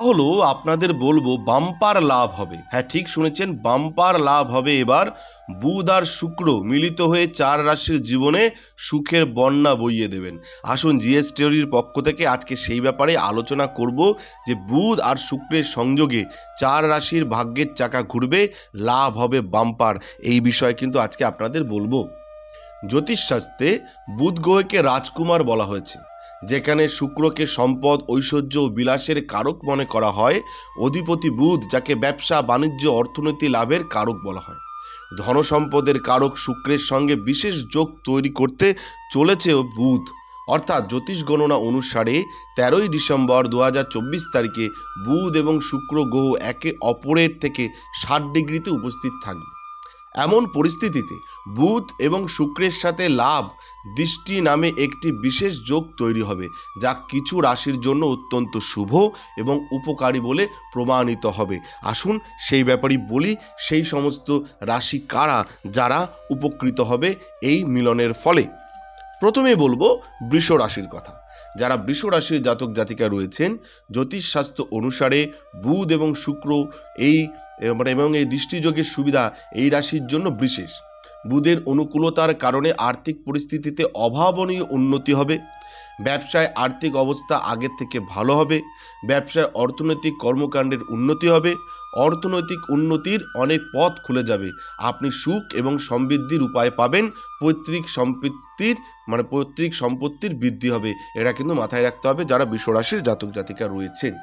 হলো আপনাদের বলব বাম্পার লাভ হবে। হ্যাঁ ঠিক শুনেছেন, বাম্পার লাভ হবে এবার। বুধ আর শুক্র মিলিত হয়ে চার রাশির জীবনে সুখের বন্যা বইয়ে দেবেন। আসুন জিএস টিওরির পক্ষ থেকে আজকে সেই ব্যাপারে আলোচনা করব যে বুধ আর শুক্রের সংযোগে চার রাশির ভাগ্যের চাকা ঘুরবে, লাভ হবে বাম্পার। এই বিষয়ে কিন্তু আজকে আপনাদের বলব। জ্যোতিষশাস্ত্রে বুধ গ্রহকে রাজকুমার বলা হয়েছে। যেখানে শুক্রকে সম্পদ, ঐশ্বর্য ও বিলাসের কারক মনে করা হয়, অধিপতি বুধ, যাকে ব্যবসা, বাণিজ্য, অর্থনীতি লাভের কারক বলা হয়। ধনসম্পদের কারক শুক্রের সঙ্গে বিশেষ যোগ তৈরি করতে চলেছে বুধ। অর্থাৎ জ্যোতিষ গণনা অনুসারে তেরোই ডিসেম্বর দু হাজার চব্বিশ তারিখে বুধ এবং শুক্র গ্রহ একে অপরের থেকে ষাট ডিগ্রিতে উপস্থিত থাকবে। এমন পরিস্থিতিতে বুধ এবং শুক্রের সাথে লাভ দৃষ্টি নামে একটি বিশেষ যোগ তৈরি হবে, যা কিছু রাশির জন্য অত্যন্ত শুভ এবং উপকারী বলে প্রমাণিত হবে। আসুন সেই ব্যাপারই বলি, সেই সমস্ত রাশি কারা যারা উপকৃত হবে এই মিলনের ফলে। প্রথমে বলব বৃষ রাশির কথা। যারা বৃষ রাশির জাতক জাতিকা রয়েছেন জ্যোতিষশাস্ত্র অনুসারে বুধ এবং শুক্র এই মানে এবং এই দৃষ্টিযোগের সুবিধা এই রাশির জন্য বিশেষ। বুধের অনুকূলতার কারণে আর্থিক পরিস্থিতিতে অভাবনীয় উন্নতি হবে। ব্যবসায় আর্থিক অবস্থা আগের থেকে ভালো হবে, ব্যবসায় অর্থনৈতিক কর্মকাণ্ডের উন্নতি হবে, অর্থনৈতিক উন্নতির অনেক পথ খুলে যাবে। আপনি সুখ এবং সমৃদ্ধির উপায় পাবেন, পৈতৃক সম্পত্তির মানে পৈতৃক সম্পত্তির বৃদ্ধি হবে। এটা কিন্তু মাথায় রাখতে হবে যারা বিশ্বরাশির জাতক জাতিকা রয়েছেন।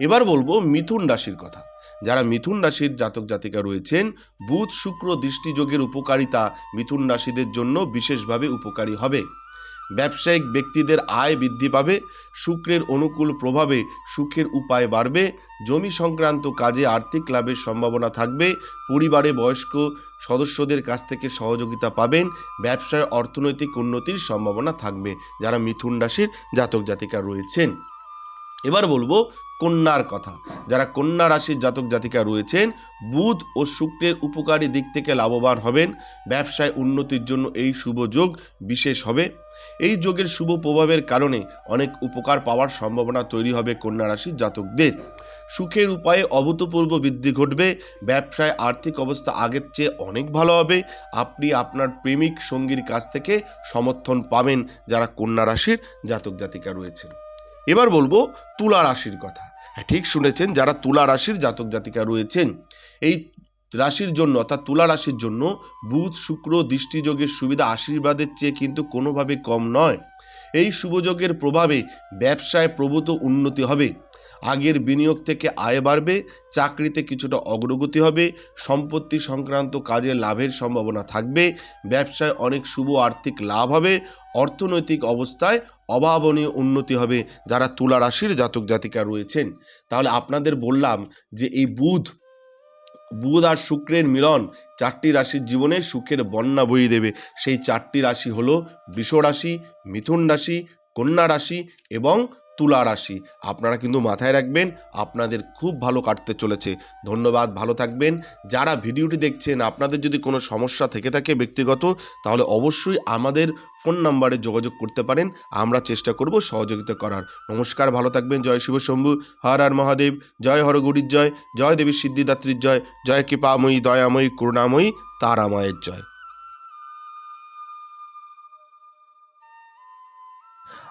এবার বলব মিথুন রাশির কথা। যারা মিথুন রাশির জাতক জাতিকা রয়েছেন, বুধ শুক্র দৃষ্টিযোগের উপকারিতা মিথুন রাশিদের জন্য বিশেষভাবে উপকারী হবে। ব্যবসায়িক ব্যক্তিদের আয় বৃদ্ধি পাবে, শুক্রের অনুকূল প্রভাবে সুখের উপায় বাড়বে, জমি সংক্রান্ত কাজে আর্থিক লাভের সম্ভাবনা থাকবে, পরিবারে বয়স্ক সদস্যদের কাছ থেকে সহযোগিতা পাবেন, ব্যবসায় অর্থনৈতিক উন্নতির সম্ভাবনা থাকবে, যারা মিথুন রাশির জাতক জাতিকা রয়েছেন। এবার বলব কন্যার কথা। যারা কন্যা রাশির জাতক জাতিকা রয়েছেন, বুধ ও শুক্রের উপকারী দিক থেকে লাভবান হবেন। ব্যবসায় উন্নতির জন্য এই শুভ যোগ বিশেষ হবে। এই যোগের শুভ প্রভাবের কারণে অনেক উপকার পাওয়ার সম্ভাবনা তৈরি হবে কন্যা রাশির জাতকদের। সুখের উপায়ে অভূতপূর্ব বৃদ্ধি ঘটবে। ব্যবসায় আর্থিক অবস্থা আগের চেয়ে অনেক ভালো হবে। আপনি আপনার প্রেমিক সঙ্গীর কাছ থেকে সমর্থন পাবেন যারা কন্যা রাশির জাতক জাতিকা রয়েছেন। এবার বলব তুলা রাশির কথা। হ্যাঁ ঠিক শুনেছেন যারা তুলা রাশির জাতক জাতিকা রয়েছেন, এই রাশির জন্য অর্থাৎ তুলা রাশির জন্য বুধ, শুক্র দৃষ্টিযোগের সুবিধা আশীর্বাদের চেয়ে কিন্তু কোনোভাবে কম নয়। এই শুভযোগের প্রভাবে ব্যবসায় প্রভূত উন্নতি হবে, আগের বিনিয়োগ থেকে আয় বাড়বে, চাকরিতে কিছুটা অগ্রগতি হবে, সম্পত্তি সংক্রান্ত কাজে লাভের সম্ভাবনা থাকবে, ব্যবসায় অনেক শুভ আর্থিক লাভ হবে, অর্থনৈতিক অবস্থায় অভাবনীয় উন্নতি হবে যারা তুলা রাশির জাতক জাতিকা রয়েছেন। তাহলে আপনাদের বললাম যে এই বুধ বুধ আর শুক্রের মিলন চারটি রাশির জীবনে সুখের বন্যা বইয়ে দেবে। সেই চারটি রাশি হলো বৃষ রাশি মিথুন রাশি, কন্যা রাশি এবং তুলা রাশি। আপনারা কিন্তু মাথায় রাখবেন, আপনাদের খুব ভালো কাটতে চলেছে। ধন্যবাদ, ভালো থাকবেন। যারা ভিডিওটি দেখছেন, আপনাদের যদি কোনো সমস্যা থেকে থাকে ব্যক্তিগত, তাহলে অবশ্যই আমাদের ফোন নাম্বারে যোগাযোগ করতে পারেন। আমরা চেষ্টা করব সহযোগিতা করার। নমস্কার, ভালো থাকবেন, জয় শিব শম্ভু, হর আর মহাদেব, জয় হরগুড়ির জয় জয় দেবী সিদ্ধিদাত্রীর জয় জয় কৃপাময়ী, দয়াময়ী, করুণাময়ী, তারাময়ের জয়।